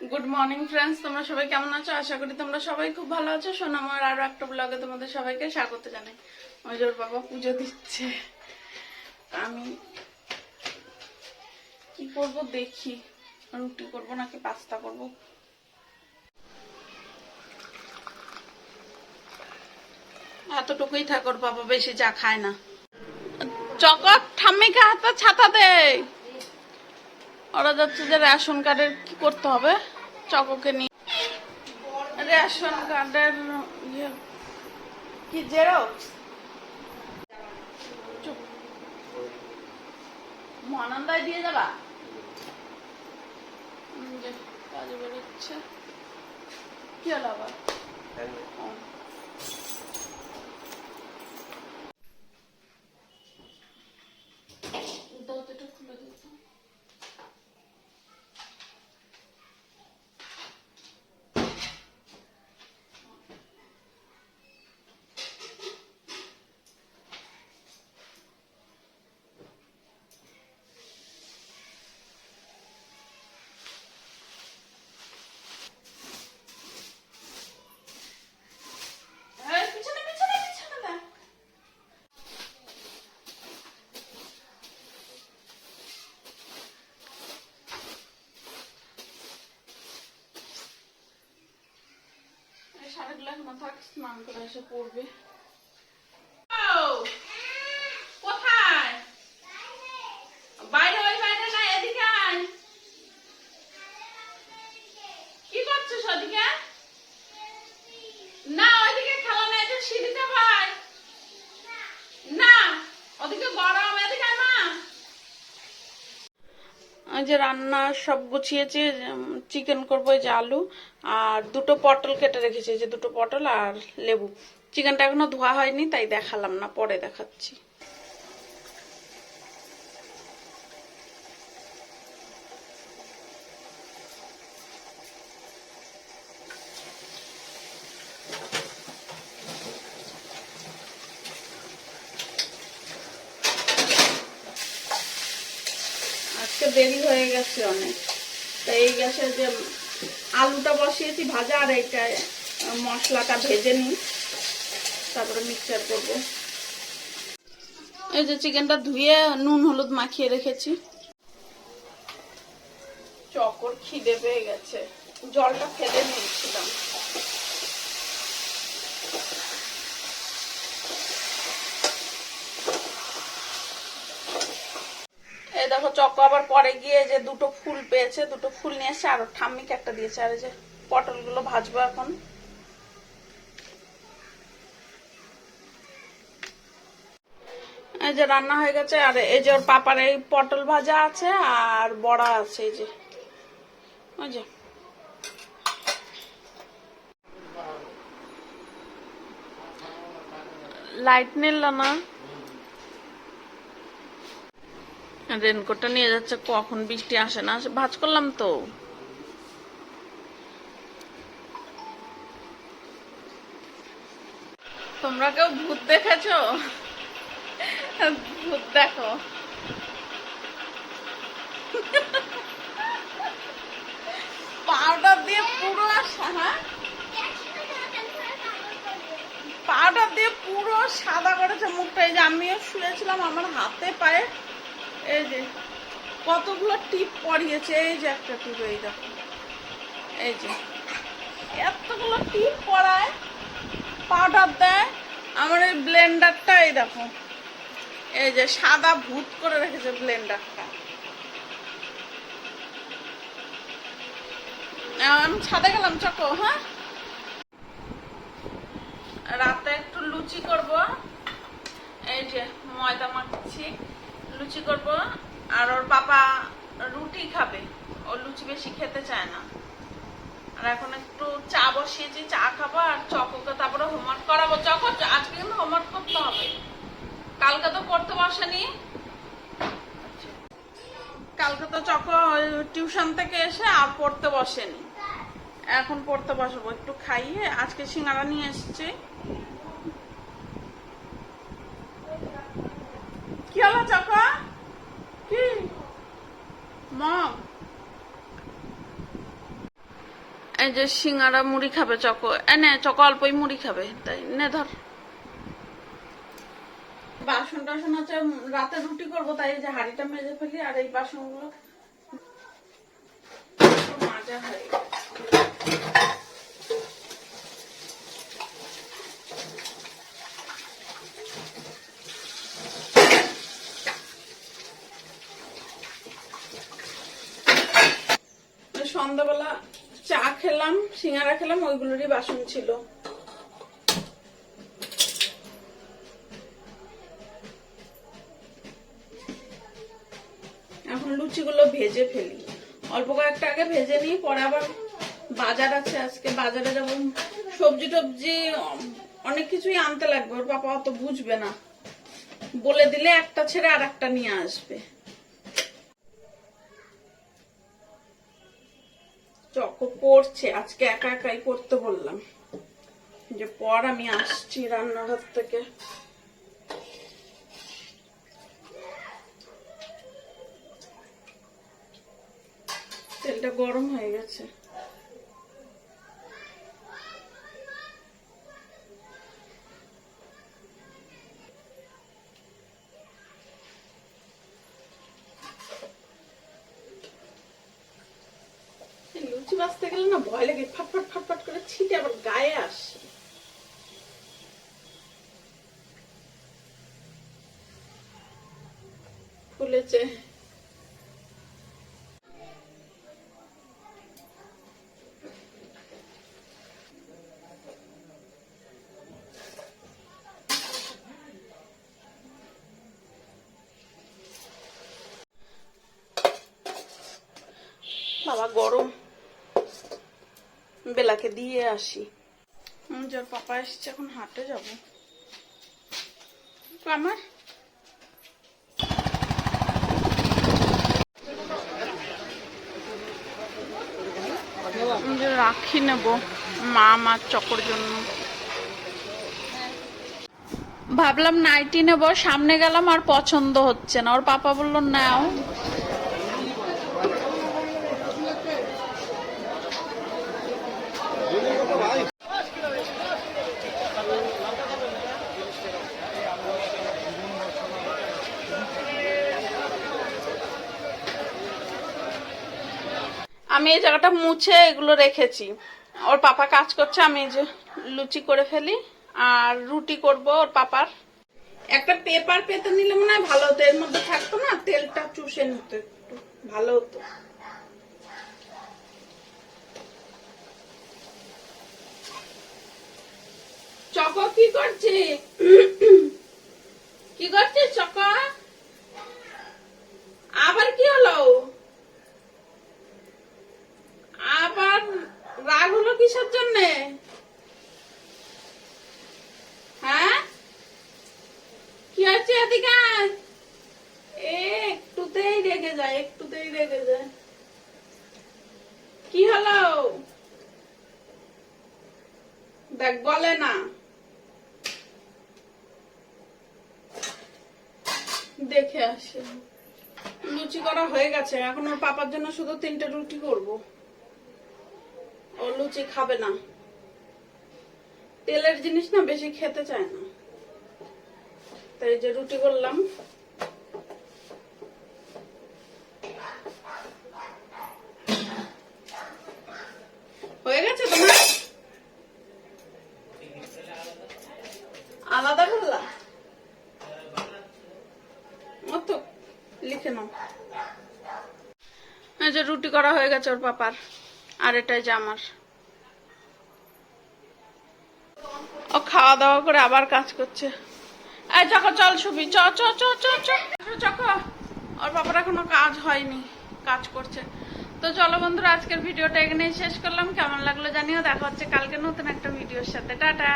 Good morning friends তোমরা সবাই কেমন আছো? আশা করি তোমরা সবাই খুব ভালো আছো। সোনামার আরও একটা ব্লগে তোমাদের সবাইকে স্বাগত জানাই। ওর বাবা পুজো দিচ্ছে। আমি কি করব দেখি। রুটি করব নাকি পাস্তা করব? এতটুকুই থাকর বাবা বেশি যা খায় না। চকট ঠাম্মিকে হাতে ছাতা দে। ওরা যাচ্ছে যে রেশন কার্ডের কি করতে হবে? চককে নিয়ে। রেশন কার্ডের ইয়ে। কি জেরক্স? চুপ। মহানন্দায় দিয়ে যাবা? কাজে বেরোচ্ছে। কি হলো আবার ও। দাও তো একটু খুলে দিও তো। এই, পিছনে, পিছনে, পিছনে দেখ। এই শাড়িগুলো এখনও এসে কোথায়? বাইরে। কি ওদিকে? না ওইদিকে খেলা ভাই না ওদিকে গরম এদিকে আয় মা ওই যে রান্না সব গুছিয়েছি চিকেন করব যে আলু আর দুটো পটল কেটে রেখেছি যে দুটো পটল আর লেবু। চিকেনটা এখনও ধোয়া হয়নি, তাই দেখালাম না, পরে দেখাচ্ছি আজকে দেরি হয়ে গেছে অনেক। তো এই গ্যাসে যে আলুটা বসিয়েছি ভাজা আর এইটা মশলাটা ভেজে নিই। তারপরে মিক্সচার করব। এই যে চিকেনটা ধুয়ে নুন, হলুদ মাখিয়ে রেখেছি। চকর খিদে পেয়ে গেছে। জলটা ফেলে নিয়েছিলাম। দেখো চক্ক আবার পরে গিয়ে যে দুটো ফুল পেয়েছে, দুটো ফুল নিয়ে এসে আর ঠাম্মিকে একটা দিয়েছে। আর এই যে পটলগুলো ভাজবো এখন। এই যে রান্না হয়ে গেছে, আর এই যে ওর পাপার এই পটল ভাজা আছে আর বড়া আছে এই যে। ওই যে। লাইট নিল না। রেনকোটটা নিয়ে যাচ্ছে, কখন বৃষ্টি আসে না ভাজ করলাম তো। তোমরা কেউ ভূত দেখেছ? ভূত দেখো। পাউডার দিয়ে পুরো হ্যাঁ? পাউডার দিয়ে পুরো সাদা করেছে মুখটা, এই যে আমিও শুয়েছিলাম আমার হাতে পায়ে। এই যে, কতগুলো টিপ পরিয়েছে এই যে একটা টিপ, এই দেখো। এই যে, এতগুলো টিপ পরায় পাউডার দেয়, আমার এই ব্লেন্ডারটা এই দেখো। এই যে, সাদা ভূত করে রেখেছে ব্লেন্ডারটা আমি ছাদে গেলাম, চকো হ্যাঁ? রাতে একটু লুচি করব। এই যে, ময়দা মাখছি। লুচি করব, আর ওর পাপা রুটি খাবে। ও লুচি বেশি খেতে চায় না। আর এখন একটু চা বসিয়েছি, চা খাব আর চকোকে তারপরে হোমওয়ার্ক করাবো। চকো আজকে কিন্তু হোমওয়ার্ক করতে হবে। কালকে তো করতে বসেনি। কালকে তো চকো টিউশন থেকে এসে আর পড়তে বসেনি। এখন পড়তে বসবো, একটু খাইয়ে আজকে সিঙ্গারা নিয়ে এসেছি। কি হলো চকো? মম এই যে সিঙ্গারা মুড়ি খাবে চকো এনে নে চকো অল্পই মুড়ি খাবে তাই নে ধর বাসন টাসন হচ্ছে রাতে রুটি করব তাই যে হাড়িটা মেজে ফেলি আর এই বাসনগুলো মাজা হয়ে গেছে। সন্ধ্যাবেলা চা খেলাম, সিঙ্গারা খেলাম, ওইগুলোরই বাসন ছিল। এখন লুচিগুলো ভেজে ফেলি। অল্প কয়েকটা আগে ভেজে নিই, পরে আবার বাজার আছে আজকে। বাজারে যাব। সবজি টবজি, অনেক কিছুই আনতে লাগবে। ওর পাপা অত বুঝবে না। বলে দিলে একটা ছেড়ে আর একটা নিয়ে আসবে। চকো করছে, আজকে একা একাই করতে বললাম। যে পর আমি আসছি রান্নাঘর থেকে। তেলটা গরম হয়ে গেছে। বাঁচতে গেলে না ভয় লাগে, ফাটফাট ফাটফাট করে ছিটে আবার গায়ে আসে। ফুলেছে। বাবা, গরম। বেলাকে দিয়ে আসি। যার পাপা এসছে, এখন হাটে যাব। আমার? রাখি নেব। মা আমার চকর জন্য। ভাবলাম নাইটি নেব, সামনে গেলাম আর পছন্দ হচ্ছে না। ওর পাপা বলল, নাও। আমি এই জায়গাটা মুছে এগুলো রেখেছি। ওর পাপা কাজ করছে, আমি যে লুচি করে ফেলি, আর রুটি করব ওর পাপার। একটা পেপার পেতে নিলে মনে হয় ভালো হতো, এর মধ্যে থাকতো না, তেলটা চুষে নিত একটু ভালো হতো। চক কি করছে? কি করছে চক? আবার কি হলো? আবার রাগ হলো কিসের জন্যে? হ্যাঁ? কি হচ্ছে এদিকে এ, একটুতেই রেগে যায়, একটুতেই রেগে যায়। কি হলো? দেখ, বলে না। দেখে আসে। লুচি করা হয়ে গেছে, এখন ওর পাপার জন্য শুধু তিনটে রুটি করব। ও লুচি খাবে না। তেলের জিনিস না বেশি খেতে চায় না। তাই যে রুটি করলাম হয়ে গেছে তোমার? আলাদা করলা? লিখে নাও। যে রুটি করা হয়ে গেছে ওর পাপার। আর এটা যে আমার। ও খাওয়া দাওয়া করে আবার কাজ করছে। এই চকো চল সুবি, চ চ চ চ চ। চকো ওর বাবার এখনও কাজ হয়নি, কাজ করছে। তো চলো বন্ধুরা, আজকের ভিডিওটা এখানেই শেষ করলাম। কেমন লাগল জানিও, দেখা হচ্ছে কালকে নতুন একটা ভিডিওর সাথে। টাটা।